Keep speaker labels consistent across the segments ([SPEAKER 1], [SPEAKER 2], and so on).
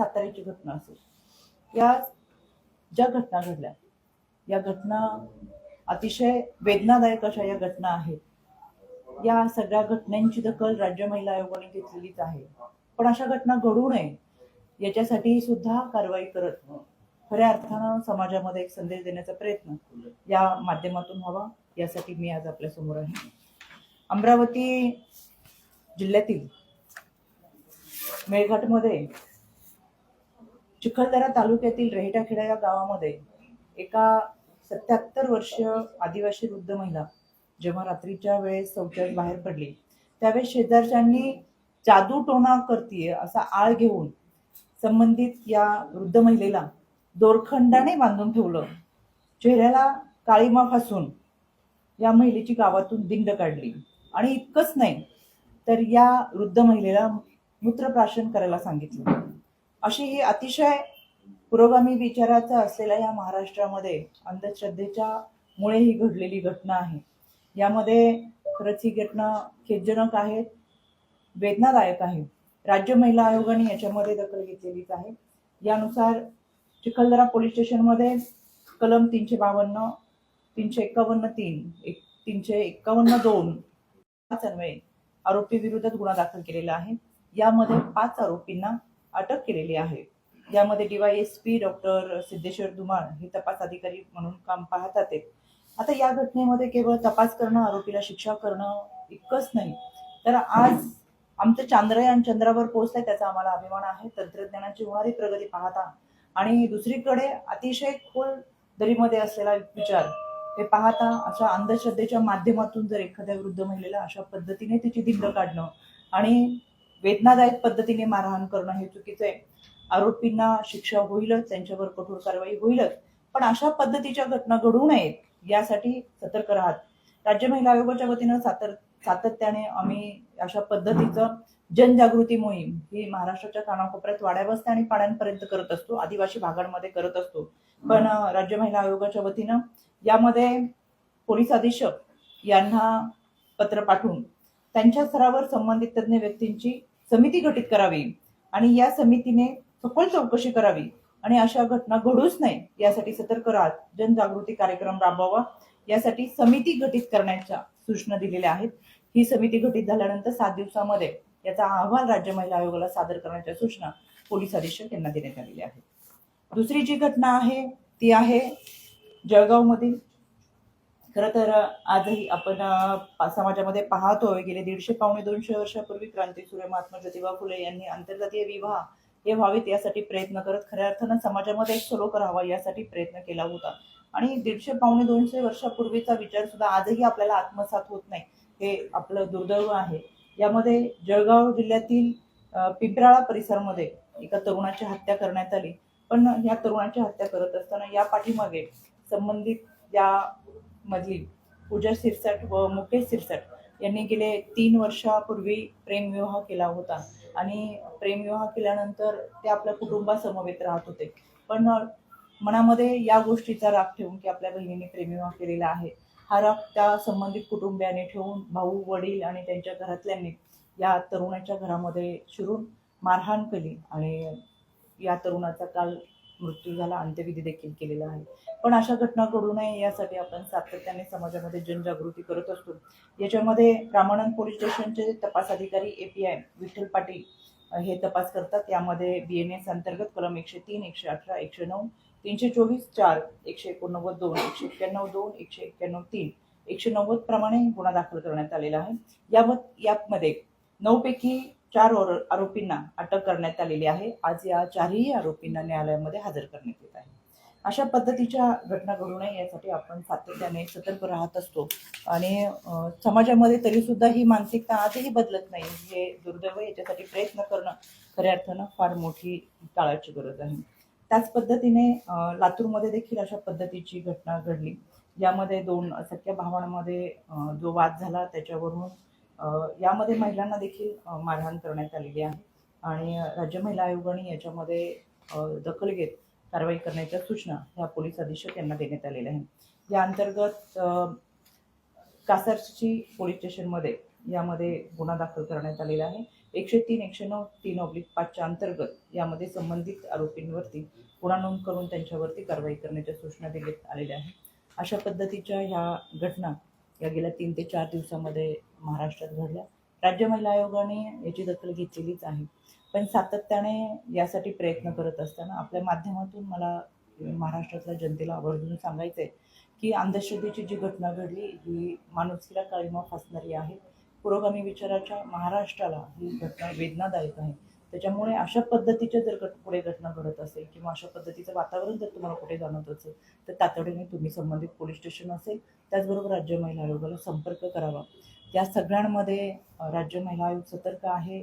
[SPEAKER 1] साताऱ्याची घटना असेल. या ज्या घटना घडल्या या घटना अतिशय वेदनादायक अशा या घटना आहेत. या सगळ्या घटनांची दखल राज्य महिला आयोगाने घेतलेलीच आहे. पण अशा घटना घडू नये याच्यासाठी सुद्धा कारवाई करत खऱ्या अर्थानं समाजामध्ये एक संदेश देण्याचा प्रयत्न या माध्यमातून व्हावा यासाठी मी आज आपल्यासमोर आहे. अमरावती जिल्ह्यातील मेळघाटमध्ये चिखलदरा तालुक्यातील रेहटाखेडा या गावामध्ये एका सत्याहत्तर वर्ष आदिवासी वृद्ध महिला जेव्हा रात्रीच्या वेळेस शौचास बाहेर पडली त्यावेळेस शेजारच्यांनी जादू टोना करतीये असा आळ घेऊन संबंधित या वृद्ध महिलेला दोरखंडाने बांधून ठेवलं. चेहऱ्याला काळीमा फासून या महिलेची गावातून दिंड काढली. आणि इतकंच नाही तर या वृद्ध महिलेला मूत्रप्राशन करायला सांगितलं. अशी ही अतिशय पुरोगामी विचाराचा असलेल्या या महाराष्ट्रामध्ये अंधश्रद्धेच्या मुळे ही घडलेली घटना आहे. यामध्ये खरंच ही घटना खेदजनक आहे वेदनादायक आहे. राज्य महिला आयोगाने याच्यामध्ये दखल घेतलेलीच आहे. यानुसार चिखलदरा पोलीस स्टेशनमध्ये कलम तीनशे बावन्न तीनशे एक्कावन्न तीन एक तीनशे एक्कावन्न दोन पाच अन्वये आरोपी विरोधात गुन्हा दाखल केलेला आहे. यामध्ये पाच आरोपींना अटक केलेली आहे. यामध्ये डीवायएसपी डॉक्टर सिद्धेश्वर धुमाळ हे तपास अधिकारी म्हणून काम पाहतात आहेत. आता या घटनेमध्ये केवळ तपास करणं आरोपीला शिक्षा करणं इतकंच नाही. तर आज आमचं चांद्रयान चंद्रावर पोहोचलंय त्याचा आम्हाला अभिमान आहे. तंत्रज्ञानाची होणारी प्रगती पाहता आणि दुसरीकडे अतिशय खोल दरीमध्ये असलेला विचार हे पाहता अशा अंधश्रद्धेच्या माध्यमातून जर एखाद्या वृद्ध महिलेला अशा पद्धतीने तिची दिंड काढणं आणि वेदनादायक पद्धतीने मारहाण करणं हे चुकीचं आहे. आरोपींना शिक्षा होईलच त्यांच्यावर कठोर कारवाई होईलच पण अशा पद्धतीच्या घटना घडू नयेत यासाठी सतर्क राहत. राज्य महिला आयोगाच्या वतीनं सातर सातत्याने आम्ही अशा पद्धतीचं जनजागृती मोहीम ही महाराष्ट्राच्या कानाकोपऱ्यात वाड्या आणि पाड्यांपर्यंत करत असतो आदिवासी भागांमध्ये करत असतो. पण राज्य महिला आयोगाच्या वतीनं यामध्ये पोलीस अधीक्षक यांना पत्र पाठवून त्यांच्या स्तरावर संबंधित तज्ज्ञ व्यक्तींची समिती गठीत करावी आणि या समितीने सखोल चौकशी करावी आणि अशा घटना घडूच नाही यासाठी सतर्क राहत जनजागृती कार्यक्रम राबवावा यासाठी समिती गठीत करण्याच्या सूचना दिलेल्या आहेत. ही समिती गठीत झाल्यानंतर सात दिवसामध्ये याचा अहवाल राज्य महिला आयोगाला सादर करण्याच्या सूचना पोलीस अधीक्षक यांना देण्यात आलेल्या आहेत. दुसरी जी घटना आहे ती आहे जळगावमधील खरं तर आजही आपण समाजामध्ये पाहतोय गेले दीडशे पावणे दोनशे वर्षापूर्वी क्रांतीसूर्य महात्मा ज्योतिबा फुले यांनी आंतरजातीय विवाह हे व्हावेत यासाठी प्रयत्न करत खऱ्या अर्थानं समाजामध्ये एक सलोखा राहावा यासाठी प्रयत्न केला होता. आणि दीडशे पावणे दोनशे वर्षापूर्वीचा विचार सुद्धा आजही आपल्याला आत्मसात होत नाही. हे आपलं दुर्दैव आहे. यामध्ये जळगाव जिल्ह्यातील पिंपराळा परिसरामध्ये एका तरुणाची हत्या करण्यात आली. पण या तरुणाची हत्या करत असताना या पाठीमागे संबंधित या मधली पूजा सिरसट व मुकेश सिरसट यांनी गेले तीन वर्षापूर्वी प्रेमविवाह केला होता. आणि प्रेमविवाह केल्यानंतर ते आपल्या कुटुंबासमवेत राहत होते. पण मनामध्ये या गोष्टीचा राग ठेवून की आपल्या बहिणीने प्रेमविवाह केलेला आहे. हा राग त्या संबंधित कुटुंबियाने ठेवून भाऊ वडील आणि त्यांच्या घरातल्यांनी या तरुणाच्या घरामध्ये शिरून मारहाण केली. आणि या तरुणाचा काल मृत्यू झाला अंत्यविधी देखील केलेला आहे. पण अशा घटना घडू नये यासाठी आपण सातत्याने समाजामध्ये जनजागृती करत असतो. याच्यामध्ये रामानंद पोलीस स्टेशनचे तपास अधिकारी A P I Vitthal Patil हे तपास करतात. यामध्ये बी एन एस अंतर्गत कलम एकशे तीन एकशे अठरा एकशे नऊ तीनशे चोवीस चार एकशे एकोणनव्वद दोन एकशे एक्क्याण्णव दोन एकशे एक्क्याण्णव तीन एकशे नव्वद प्रमाणे गुन्हा दाखल करण्यात आलेला आहे. याबाबत यामध्ये नऊपैकी चार आरोपींना अटक करण्यात आलेली आहे. आज या चारही आरोपींना न्यायालयामध्ये हजर करण्यात येत आहे. अशा पद्धतीच्या घटना घडू नये यासाठी आपण सातत्याने सतर्क राहत असतो. आणि समाजामध्ये तरी सुद्धा ही मानसिकता आजही बदलत नाही. हे दुर्दैव याच्यासाठी प्रयत्न करणं खऱ्या अर्थानं फार मोठी काळाची गरज आहे. त्याच पद्धतीने लातूरमध्ये देखील अशा पद्धतीची घटना घडली. यामध्ये दोन सख्या भावांमध्ये जो वाद झाला त्याच्यावरून यामध्ये महिलांना देखील मारहाण करण्यात आलेली आहे. आणि राज्य महिला आयोगाने याच्यामध्ये दखल घेत कारवाई करण्याच्या सूचना ह्या पोलीस अधीक्षक यांना देण्यात आलेल्या आहेत. या अंतर्गत कासारची पोलीस स्टेशनमध्ये यामध्ये गुन्हा दाखल करण्यात आलेला आहे. एकशे तीन एकशे नऊ तीन ऑब्लिक पाचच्या अंतर्गत यामध्ये संबंधित आरोपींवरती गुन्हा नोंद करून त्यांच्यावरती कारवाई करण्याच्या सूचना देण्यात आलेल्या आहेत. अशा पद्धतीच्या ह्या घटना या गेल्या तीन ते चार दिवसामध्ये महाराष्ट्रात घडल्या. राज्य महिला आयोगाने याची दखल घेतलेलीच आहे. पण सातत्याने यासाठी प्रयत्न करत असताना आपल्या माध्यमातून मला महाराष्ट्रातल्या जनतेला आवर्जून सांगायचं आहे की अंधश्रद्धेची जी घटना घडली ही माणुसकीला काळीमा फासणारी आहे. पुरोगामी विचाराच्या महाराष्ट्राला ही घटना वेदनादायक आहे. त्याच्यामुळे अशा पद्धतीच्या जर घट पुढे घटना घडत असेल किंवा अशा पद्धतीचं वातावरण जर तुम्हाला कुठे जाणवत असेल तर तातडीने तुम्ही संबंधित पोलीस स्टेशन असेल त्याचबरोबर राज्य महिला आयोगाला संपर्क करावा. या सगळ्यांमध्ये राज्य महिला आयोग सतर्क आहे.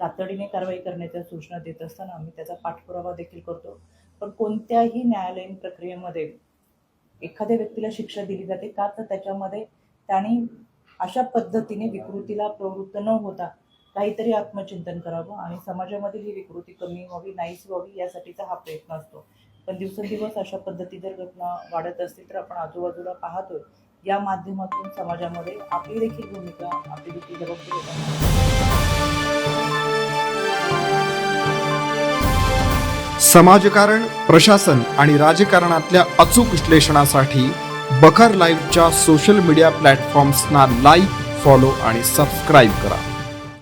[SPEAKER 1] तातडीने कारवाई करण्याच्या सूचना देत असताना आम्ही त्याचा पाठपुरावा देखील करतो. पण कोणत्याही न्यायालयीन प्रक्रियेमध्ये एखाद्या व्यक्तीला शिक्षा दिली जाते का? तर त्याच्यामध्ये त्याने अशा पद्धतीने विकृतीला प्रवृत्त न होता काहीतरी आत्मचिंतन करावं आणि समाजामधील ही विकृती कमी व्हावी नाहीच व्हावी यासाठीचा हा प्रयत्न असतो. पण दिवसेंदिवस अशा पद्धती जर घटना वाढत असतील तर आपण आजूबाजूला पाहतोय. या माध्यमातून समाजामध्ये आपली देखील भूमिका आपली देखील जबाबदारी
[SPEAKER 2] समाजकारण प्रशासन आणि राजकारणातल्या अचूक विश्लेषणासाठी बखर लाईव्हच्या सोशल मीडिया प्लॅटफॉर्म्सना लाईक फॉलो आणि सबस्क्राईब करा.